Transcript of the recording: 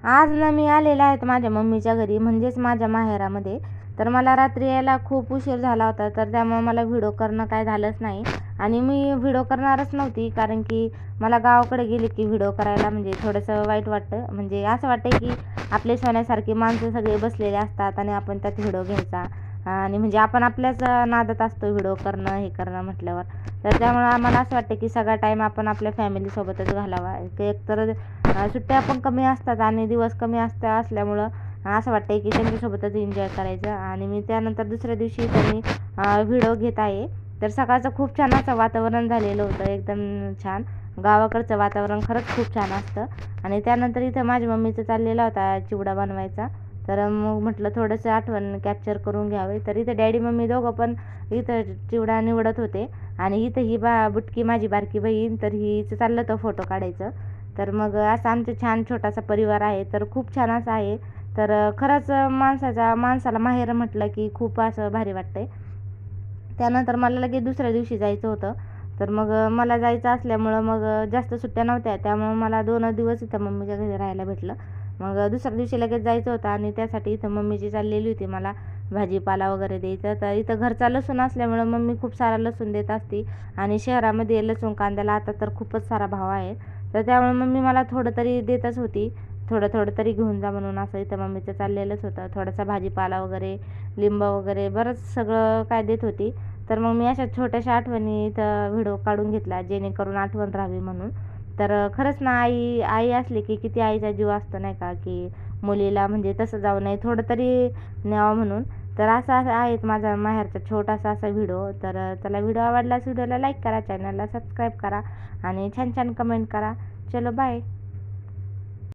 आज ना मी आलेले आहेत माझ्या मम्मीच्या घरी म्हणजेच माझ्या माहेरामध्ये. तर मला रात्री यायला खूप उशीर झाला होता तर त्यामुळे मला व्हिडिओ करणं काय झालंच नाही. आणि मी व्हिडिओ करणारच नव्हती कारण की मला गावाकडे गेले की व्हिडिओ करायला म्हणजे थोडंसं वाईट वाटतं. म्हणजे असं वाटतं की आपले सोन्यासारखी माणसं सगळे बसलेले असतात आणि आपण त्यात व्हिडिओ घ्यायचा. आणि म्हणजे आपण आपल्याच नादात असतो व्हिडिओ करणं हे करणं म्हटल्यावर. तर त्यामुळं आम्हाला असं वाटतं की सगळा टाईम आपण आपल्या फॅमिलीसोबतच घालावा. एकतर सुट्ट्या पण कमी असतात आणि दिवस कमी असता असल्यामुळं असं वाटतं की त्यांच्यासोबतच एन्जॉय करायचं. आणि मी त्यानंतर दुसऱ्या दिवशी त्यांनी मी व्हिडिओ घेत आहे. तर सकाळचं खूप छान असं वातावरण झालेलं होतं एकदम छान. गावाकडचं वातावरण खरंच खूप छान असतं. आणि त्यानंतर इथं माझ्या मम्मीचं चाललेला होता चिवडा बनवायचा. तर मग म्हटलं थोडंसं आठवण कॅप्चर करून घ्यावे. तर इथं डॅडी मम्मी दोघं पण इथं चिवडा निवडत होते. आणि इथं ही बा बुटकी माझी बारकी बहीण तर हिचं चाललं होतं फोटो काढायचं. तर मग असा आमचं छान छोटासा परिवार आहे. तर खूप छान असा आहे. तर खरंच माणसाचा माणसाला माहेर म्हटलं की खूप असं भारी वाटतंय. त्यानंतर मला लगेच दुसऱ्या दिवशी जायचं होतं. तर मग मला जायचं असल्यामुळं मग जास्त सुट्ट्या नव्हत्या. त्यामुळं मला दोन दिवस इथं मम्मीच्या घरी राहायला भेटलं. मग दुसऱ्या दिवशी लगेच जायचं होतं आणि त्यासाठी इथं मम्मीची चाललेली होती. मला भाजीपाला वगैरे द्यायचं तर इथं घरचा लसूण असल्यामुळं मम्मी खूप सारा लसूण देत असते. आणि शहरामध्ये लसूण कांद्याला आता तर खूपच सारा भाव आहे. तर त्यामुळे मम्मी मला थोडं तरी देतच होती. थोडं थोडं तरी घेऊन जा म्हणून असं इथं मम्मीचं चाललेलंच होतं. थोडासा भाजीपाला वगैरे लिंब वगैरे बरंच सगळं काय देत होती. तर मग मी अशा छोट्याशा आठवणी इथं व्हिडिओ काढून घेतला जेणेकरून आठवण राहावी म्हणून. तर खरंच ना आई आई असली की किती आईचा जीव असतो नाही का की मुलीला म्हणजे तसं जाऊ नये थोडं तरी न्यावं म्हणून. तर असा आहेत माझा माहेरचा छोटासा असा व्हिडिओ. तर त्याला व्हिडिओ आवडलाच व्हिडिओला लाईक करा चॅनलला सबस्क्राईब करा आणि छान छान कमेंट करा. चलो बाय